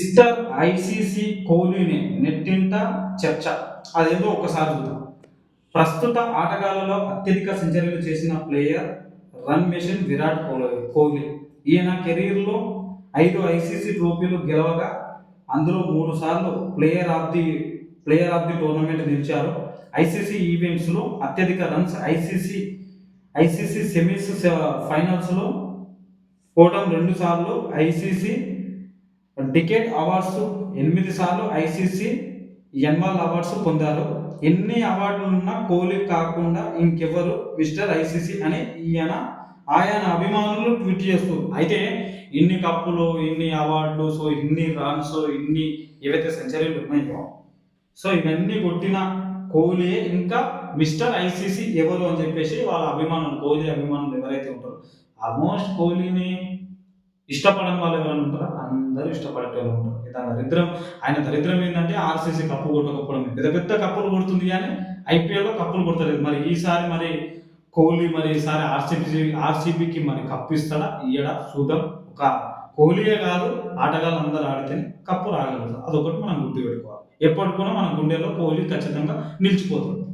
Sister ICC కోహ్లీని నెట్టింట చర్చ. అదేదో ఒకసారి చూద్దాం. ప్రస్తుత ఆటగాళ్ళలో అత్యధిక సెంచరీలు చేసిన player run machine Virat Kohli. Kohli. ఈయన కెరీర్లో ఐదు ఐసీసీ ట్రోఫీలు గెలవగా అందులో మూడు సార్లు player of the player of the tournament నిలిచారు. ఐసీసీ ఈవెంట్స్లో అత్యధిక రన్స్ ఐసీసీ ఐసీసీ సెమీస్ ఫైనల్స్లో పోవడం రెండు సార్లు ఐసీసీ డికేట్ అవార్డ్స్ ఎనిమిది సార్లు ఐసీసీ ఎన్వాల్ అవార్డ్స్ పొందారు. ఎన్ని అవార్డులు ఉన్నా కోహ్లీ కాకుండా ఇంకెవరు మిస్టర్ ఐసీసీ అని ఈయన ఆయన అభిమానులు ట్వీట్ చేస్తూ. అయితే ఇన్ని కప్పులు ఇన్ని అవార్డులు సో ఇన్ని రన్స్ ఇన్ని ఏవైతే సెంచరీలు ఉన్నాయో సో ఇవన్నీ కొట్టిన కోహ్లీ ఇంకా మిస్టర్ ఐసీసీ ఎవరు అని చెప్పేసి వాళ్ళ అభిమానులు కోహ్లీ అభిమానులు ఎవరైతే ఉంటారో ఆల్మోస్ట్ కోహ్లీని ఇష్టపడని వాళ్ళు ఎవరైనా ఉంటారా? అందరూ ఇష్టపడేటోళ్ళు ఉంటారు. ఇతని దరిద్రం ఆయన దరిద్రం ఏంటంటే ఆర్సీసీ కప్పు కొట్టకపోవడం. పెద్ద పెద్ద కప్పులు కొడుతుంది కానీ ఐపీఎల్లో కప్పులు కొడతలేదు. మరి ఈసారి మరి కోహ్లీ మరి ఈసారి ఆర్సీబీ ఆర్సీబీకి మరి కప్పు ఇస్తాడా? ఇయ్యడా? చూద్దాం. ఒక కోహ్లీయే కాదు ఆటగాళ్ళు అందరూ ఆడితేనే కప్పు రాగలుగుతారు. అదొకటి మనం గుర్తుపెట్టుకోవాలి. ఎప్పటికూడా మన గుండెలో కోహ్లీ ఖచ్చితంగా నిలిచిపోతుంది